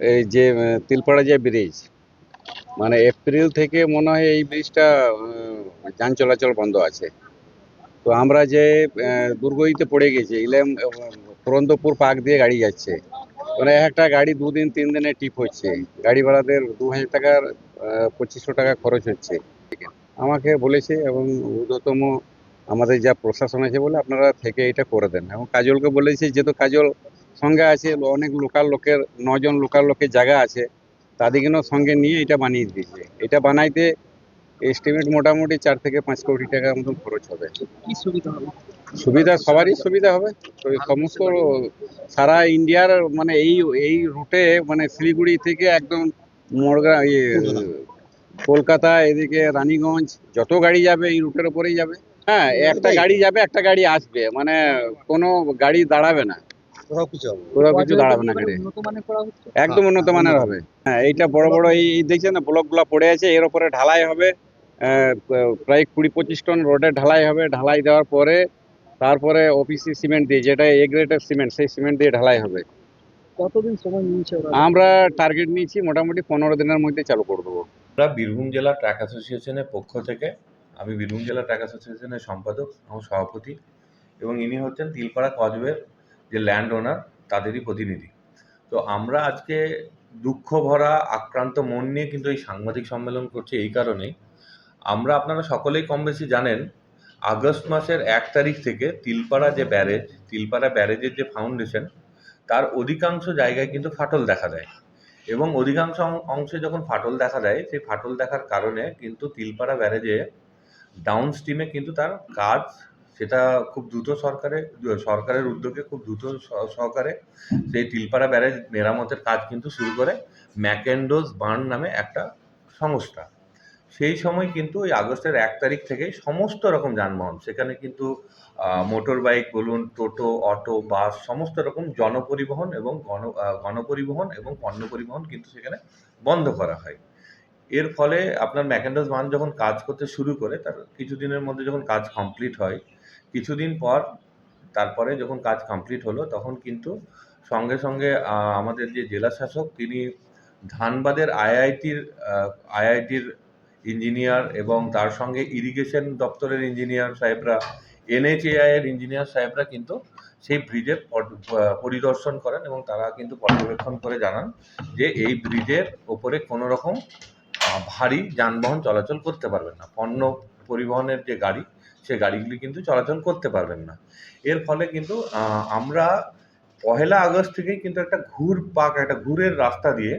এই যে তিলপাড়া যে ব্রিজ মানে এপ্রিল থেকে মনে হয় এই ব্রিজটা যান চলাচল বন্ধ আছে। তো আমরা যে আহ, দুর্গতিতে পড়ে গেছি ইলেম পুরন্দপুর পার্ক দিয়ে গাড়ি যাচ্ছে মানে একটা গাড়ি দুদিন তিন দিনে টিপ হচ্ছে গাড়ি ভাড়াদের দু হাজার টাকার পঁচিশশো টাকা খরচ হচ্ছে। আমাকে বলেছে এবং ঊর্ধ্বতম আমাদের যা প্রশাসন আছে বলে আপনারা থেকে এটা করে দেন এবং কাজলকে বলেছি যেহেতু কাজল সঙ্গে আছে অনেক লোকাল লোকের নজন লোকাল লোকের জায়গা আছে তাদেরকেও সঙ্গে নিয়ে এটা বানিয়ে দিয়েছে। এটা বানাইতে এস্টিমেট মোটামুটি চার থেকে পাঁচ কোটি টাকার মতন খরচ হবে। সুবিধা সবারই সুবিধা হবে। সমস্ত সারা ইন্ডিয়ার মানে এই এই রুটে মানে শিলিগুড়ি থেকে একদম মোড়গা ইয়ে কলকাতা এদিকে রানীগঞ্জ যত গাড়ি যাবে এই রুটের উপরেই যাবে। হ্যাঁ একটা গাড়ি যাবে একটা গাড়ি আসবে। মানে কোনো গাড়ি দাঁড়াবে না। কোথাও কিছু হবে কোথাও কিছু দাঁড়াবে না গাড়ি। উন্নত মানের করা হচ্ছে? একদম উন্নত মানের হবে। হ্যাঁ এইটা বড় বড় এই দেখছেন না ব্লকগুলো পড়ে আছে এর উপরে ঢালাই হবে। প্রায় কুড়ি পঁচিশ টন রোডে ঢালাই হবে। ঢালাই দেওয়ার পরে তারপরে ওপিসি সিমেন্ট দিয়ে যেটা এ গ্রেডের সিমেন্ট সেই সিমেন্ট দিয়ে ঢালাই হবে। কতদিন সময় নিয়েছে আমরা টার্গেট নিয়েছি মোটামুটি পনেরো দিনের মধ্যে চালু করে দেবো। আমরা বীরভূম জেলা ট্র্যাক অ্যাসোসিয়েশনের পক্ষ থেকে আমি বীরভূম জেলা ট্র্যাক অ্যাসোসিয়েশনের সম্পাদক এবং সভাপতি এবং ইনি হচ্ছেন তিলপাড়া কজবের যে ল্যান্ড ওনার তাদেরই প্রতিনিধি। তো আমরা আজকে দুঃখ ভরা, আক্রান্ত মন নিয়ে কিন্তু এই সাংবাদিক সম্মেলন করছি এই কারণেই। আমরা আপনারা সকলেই কম বেশি জানেন, আগস্ট মাসের এক তারিখ থেকে তিলপাড়া যে ব্যারেজ, তিলপাড়া ব্যারেজের যে ফাউন্ডেশন তার অধিকাংশ জায়গায় কিন্তু ফাটল দেখা দেয়। এবং অধিকাংশ অংশে যখন ফাটল দেখা দেয়, সেই ফাটল দেখার কারণে কিন্তু তিলপাড়া ব্যারেজে ডাউন স্ট্রিমে কিন্তু তার কাজ সেটা খুব দ্রুত সরকারে, সরকারের উদ্যোগে খুব দ্রুত সহকারে সেই তিলপাড়া ব্যারেজ মেরামতের কাজ কিন্তু শুরু করে ম্যাকেন্ডোজ বার্ন নামে একটা সংস্থা। সেই সময় কিন্তু ওই আগস্টের এক তারিখ থেকেই সমস্ত রকম যানবাহন, সেখানে কিন্তু মোটর বাইক বলুন, টোটো, অটো, বাস, সমস্ত রকম জনপরিবহন এবং গণ গণপরিবহন এবং পণ্য পরিবহন কিন্তু সেখানে বন্ধ করা হয়। এর ফলে আপনার ম্যাকেন্ডাস বান যখন কাজ করতে শুরু করে, তার কিছুদিনের মধ্যে যখন কাজ কমপ্লিট হয় কিছুদিন পর, তারপরে যখন কাজ কমপ্লিট হলো, তখন কিন্তু সঙ্গে সঙ্গে আমাদের যে জেলা শাসক তিনি ধানবাদের আইআইটির আইআইটির ইঞ্জিনিয়ার এবং তার সঙ্গে ইরিগেশন দপ্তরের ইঞ্জিনিয়ার সাহেবরা এনএইচএআই এর ইঞ্জিনিয়ার সাহেবরা কিন্তু সেই ব্রিজের পর- পরিদর্শন করেন এবং তারা কিন্তু পর্যবেক্ষণ করে জানান যে এই ব্রিজের ওপরে কোনো রকম ভারী যানবাহন চলাচল করতে পারবেন না। পণ্য পরিবহনের যে গাড়ি সে গাড়িগুলি কিন্তু চলাচল করতে পারবেন না। এর ফলে কিন্তু আমরা পহেলা আগস্ট থেকেই কিন্তু একটা ঘুর পাক, একটা ঘুরের রাস্তা দিয়ে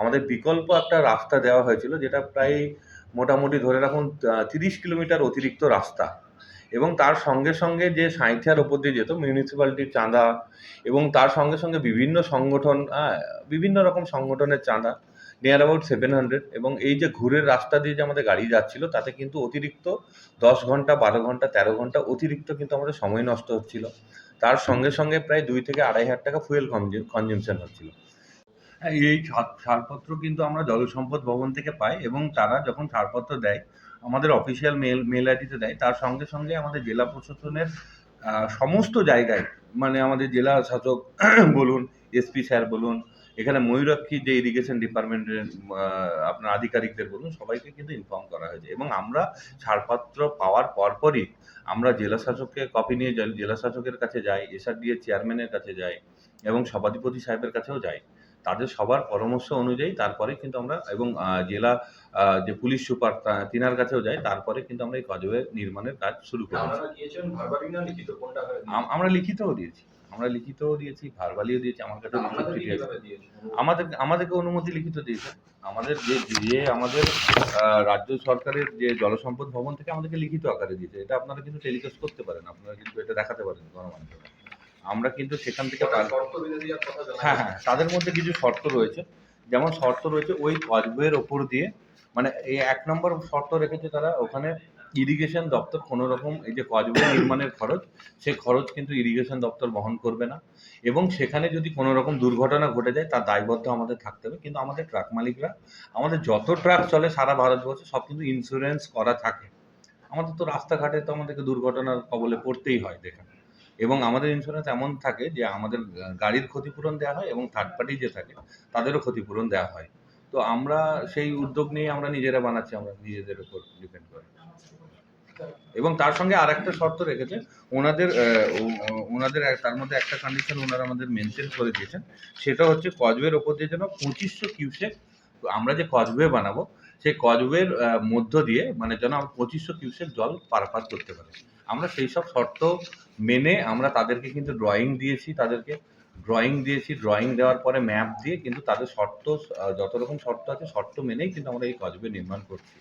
আমাদের বিকল্প একটা রাস্তা দেওয়া হয়েছিল, যেটা প্রায় মোটামুটি ধরে রাখুন তিরিশ কিলোমিটার অতিরিক্ত রাস্তা। এবং তার সঙ্গে সঙ্গে যে সাঁইথিয়ার ওপর দিয়ে যেত মিউনিসিপ্যালিটির চাঁদা এবং তার সঙ্গে সঙ্গে বিভিন্ন সংগঠন বিভিন্ন রকম সংগঠনের চাঁদা নিয়ার অ্যাবাউট সেভেন হান্ড্রেড এবং এই যে ঘুরের রাস্তা দিয়ে যে আমাদের গাড়ি যাচ্ছিল, তাতে কিন্তু অতিরিক্ত দশ ঘণ্টা, বারো ঘণ্টা, তেরো ঘণ্টা অতিরিক্ত কিন্তু আমাদের সময় নষ্ট হচ্ছিল। তার সঙ্গে সঙ্গে প্রায় দুই থেকে আড়াই হাজার টাকা ফুয়েল কনজিউমশন হচ্ছিল। এই ছাড়- ছাড়পত্র কিন্তু আমরা জলসম্পদ ভবন থেকে পাই এবং তারা যখন ছাড়পত্র দেয়, আমাদের অফিসিয়াল মেল মেল আইডিতে দেয়, তার সঙ্গে সঙ্গে আমাদের জেলা প্রশাসনের সমস্ত জায়গায় মানে আমাদের জেলা শাসক বলুন এসপি স্যার বলুন এখানে ময়ূরাক্ষী যে ইরিগেশন ডিপার্টমেন্টের আপনার আধিকারিকদের বলুন সবাইকে কিন্তু ইনফর্ম করা হয়েছে। এবং আমরা ছাড়পত্র পাওয়ার পরপরই আমরা জেলা শাসককে কপি নিয়ে জেল- শাসকের কাছে যাই এসআরডিএ চেয়ারম্যানের কাছে যাই এবং সভাধিপতি সাহেবের কাছেও যাই। তাদের সবার পরামর্শ অনুযায়ী তারপরে কিন্তু আমরা এবং জেলা যে পুলিশ সুপার তিনার কাছেও যাই তারপরে কিন্তু আমরা এই কজবের নির্মাণের কাজ শুরু করে আম- আমরা লিখিতও দিয়েছি। আমরা লিখিতও দিয়েছি ভারবালিও দিয়েছি আমার কাছে আমাদের আমাদেরকে অনুমতি লিখিত দিয়েছে। আমাদের যে যে আমাদের রাজ্য সরকারের যে জলসম্পদ ভবন থেকে আমাদেরকে লিখিত আকারে দিয়েছে। এটা আপনারা কিন্তু টেলিকাস্ট করতে পারেন আপনারা কিন্তু এটা দেখাতে পারেন গণমাধ্যমে। আমরা কিন্তু সেখান থেকে হ্যাঁ হ্যাঁ তাদের মধ্যে কিছু শর্ত রয়েছে। যেমন শর্ত রয়েছে ওই কজবের ওপর দিয়ে মানে এই এক নম্বর শর্ত রেখেছে তারা ওখানে ইরিগেশন দপ্তর কোনো রকম এই যে কজবের নির্মাণের খরচ, সে খরচ কিন্তু ইরিগেশন দপ্তর বহন করবে না। এবং সেখানে যদি কোনো রকম দুর্ঘটনা ঘটে যায়, তার দায়বদ্ধ আমাদের থাকতে হবে। কিন্তু আমাদের ট্রাক মালিকরা, আমাদের যত ট্রাক চলে সারা ভারতবর্ষে, সব কিন্তু ইন্স্যুরেন্স করা থাকে। আমাদের তো রাস্তাঘাটে তো আমাদেরকে দুর্ঘটনার কবলে পড়তেই হয় দেখেন। এবং আমাদের ইন্স্যুরেন্স এমন থাকে যে আমাদের গাড়ির ক্ষতিপূরণ দেওয়া হয় এবং থার্ড পার্টি যে থাকে, তাদেরও ক্ষতিপূরণ দেওয়া হয়। তো আমরা সেই উদ্যোগ নিয়ে আমরা নিজেরা বানাচ্ছি, আমরা নিজেদের উপর ডিপেন্ড করে। এবং তার সঙ্গে আর একটা শর্ত রেখেছে, ওনাদের ওনাদের তার মধ্যে একটা কন্ডিশন ওনারা আমাদের মেনটেন করে দিয়েছেন, সেটা হচ্ছে কজওয়ের ওপর দিয়ে যেন পঁচিশশো কিউসেক আমরা যে কজওয়ে বানাবো, সেই কজওয়ের মধ্য দিয়ে মানে যেন আমরা পঁচিশশো কিউসেক জল পারাপার করতে পারি। আমরা সেই সব শর্ত মেনে আমরা তাদেরকে কিন্তু ড্রয়িং দিয়েছি, তাদেরকে ড্রয়িং দিয়েছি ড্রয়িং দেওয়ার পরে ম্যাপ দিয়ে কিন্তু তাদের শর্ত যত রকম শর্ত আছে, শর্ত মেনেই কিন্তু আমরা এই কজওয়ে নির্মাণ করছি।